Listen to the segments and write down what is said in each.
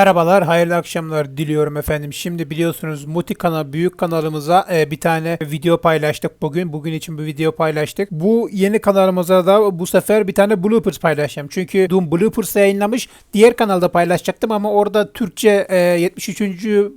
Merhabalar, hayırlı akşamlar diliyorum efendim. Şimdi biliyorsunuz Muti kanal, büyük kanalımıza e, bir tane video paylaştık bugün. Bugün için bir video paylaştık. Bu yeni kanalımıza da bu sefer bir tane bloopers paylaşacağım. Çünkü dün bloopers yayınlamış. Diğer kanalda paylaşacaktım ama orada Türkçe e, 73.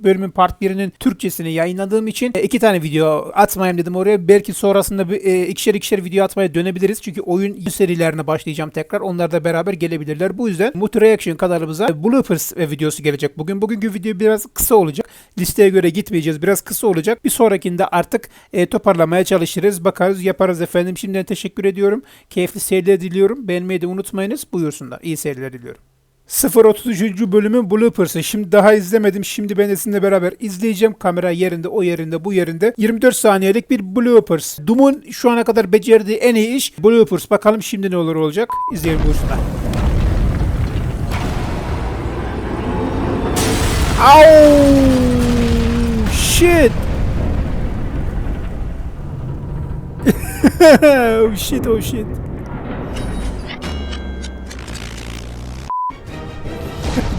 bölümün part 1'inin Türkçesini yayınladığım için e, iki tane video atmayayım dedim oraya. Belki sonrasında bir, e, ikişer ikişer video atmaya dönebiliriz. Çünkü oyun serilerine başlayacağım tekrar. Onlar da beraber gelebilirler. Bu yüzden Muti Reaction kanalımıza bloopers e, videosu gelecek bugün. Bugünkü video biraz kısa olacak. Listeye göre gitmeyeceğiz. Biraz kısa olacak. Bir sonrakinde artık e, toparlamaya çalışırız. Bakarız yaparız efendim. Şimdiden teşekkür ediyorum. Keyifli seyirler diliyorum. Beğenmeyi de unutmayınız. Buyursunlar. İyi seyirler diliyorum. 033. bölümün bloopers'ı. Şimdi daha izlemedim. Şimdi ben de sizinle beraber izleyeceğim. Kamera yerinde, o yerinde, bu yerinde. 24 saniyelik bir bloopers. Doom'un şu ana kadar becerdiği en iyi iş bloopers. Bakalım şimdi ne olur olacak. İzleyelim buyursunlar. Ow! Shit! oh shit, oh shit.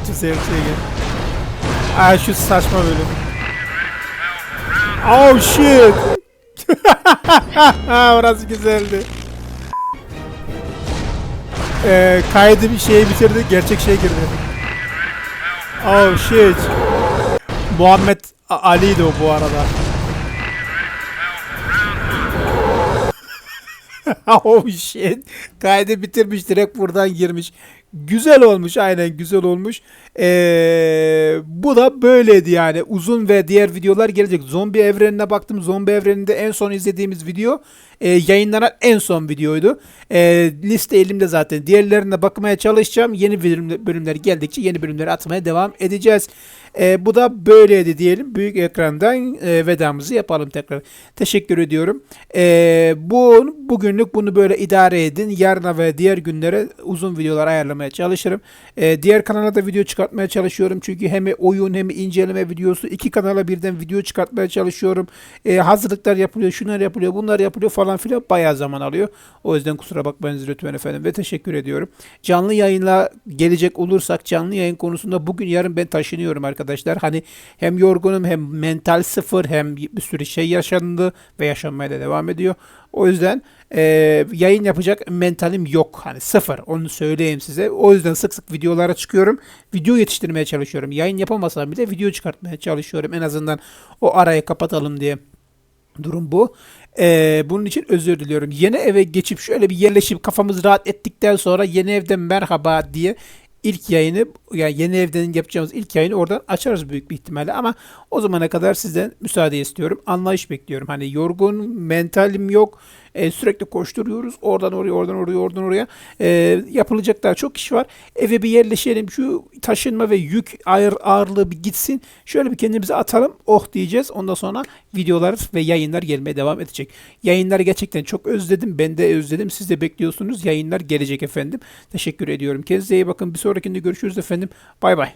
Güzel şey gel. Aa şu saçma bölüm. Oh shit! Orası güzeldi. Ee, kaydı bir şeyi bitirdi, gerçek şey girdi. Oh shit. Muhammed Ali'ydi o bu arada. oh shit. Kaydı bitirmiş direkt buradan girmiş. Güzel olmuş aynen güzel olmuş. Ee, bu da böyleydi yani uzun ve diğer videolar gelecek. Zombi evrenine baktım. Zombi evreninde en son izlediğimiz video e, yayınlanan en son videoydu. E, liste elimde zaten. Diğerlerine bakmaya çalışacağım. Yeni bölüm- bölümler geldikçe yeni bölümleri atmaya devam edeceğiz. E, bu da böyleydi diyelim. Büyük ekrandan e, vedamızı yapalım tekrar. Teşekkür ediyorum. E, bu bugünlük bunu böyle idare edin. Yarına ve diğer günlere uzun videolar ayarlamaya çalışırım. E, diğer kanala da video çıkartmaya çalışıyorum. Çünkü hem oyun hem inceleme videosu iki kanala birden video çıkartmaya çalışıyorum. E, hazırlıklar yapılıyor, şunlar yapılıyor, bunlar yapılıyor falan filan bayağı zaman alıyor. O yüzden kusura bakmayınız lütfen efendim ve teşekkür ediyorum. Canlı yayınla gelecek olursak canlı yayın konusunda bugün yarın ben taşınıyorum arkadaşlar. Hani hem yorgunum hem mental sıfır hem bir sürü şey yaşandı ve yaşanmaya da devam ediyor. O yüzden e, yayın yapacak mentalim yok. Hani sıfır onu söyleyeyim size. O yüzden sık sık videolara çıkıyorum. Video yetiştirmeye çalışıyorum. Yayın yapamasam bile video çıkartmaya çalışıyorum. En azından o arayı kapatalım diye. Durum bu. Ee, bunun için özür diliyorum. Yeni eve geçip şöyle bir yerleşip kafamız rahat ettikten sonra yeni evden merhaba diye ilk yayını yani yeni evden yapacağımız ilk yayını oradan açarız büyük bir ihtimalle ama o zamana kadar sizden müsaade istiyorum. Anlayış bekliyorum. Hani yorgun, mentalim yok. E, sürekli koşturuyoruz. Oradan oraya, oradan oraya, oradan oraya. E, yapılacak daha çok iş var. Eve bir yerleşelim. Şu taşınma ve yük ağır, ağırlığı bir gitsin. Şöyle bir kendimize atalım. Oh diyeceğiz. Ondan sonra videolar ve yayınlar gelmeye devam edecek. Yayınları gerçekten çok özledim. Ben de özledim. Siz de bekliyorsunuz. Yayınlar gelecek efendim. Teşekkür ediyorum. Kendinize iyi bakın. Bir sonrakinde görüşürüz efendim. Bay bay.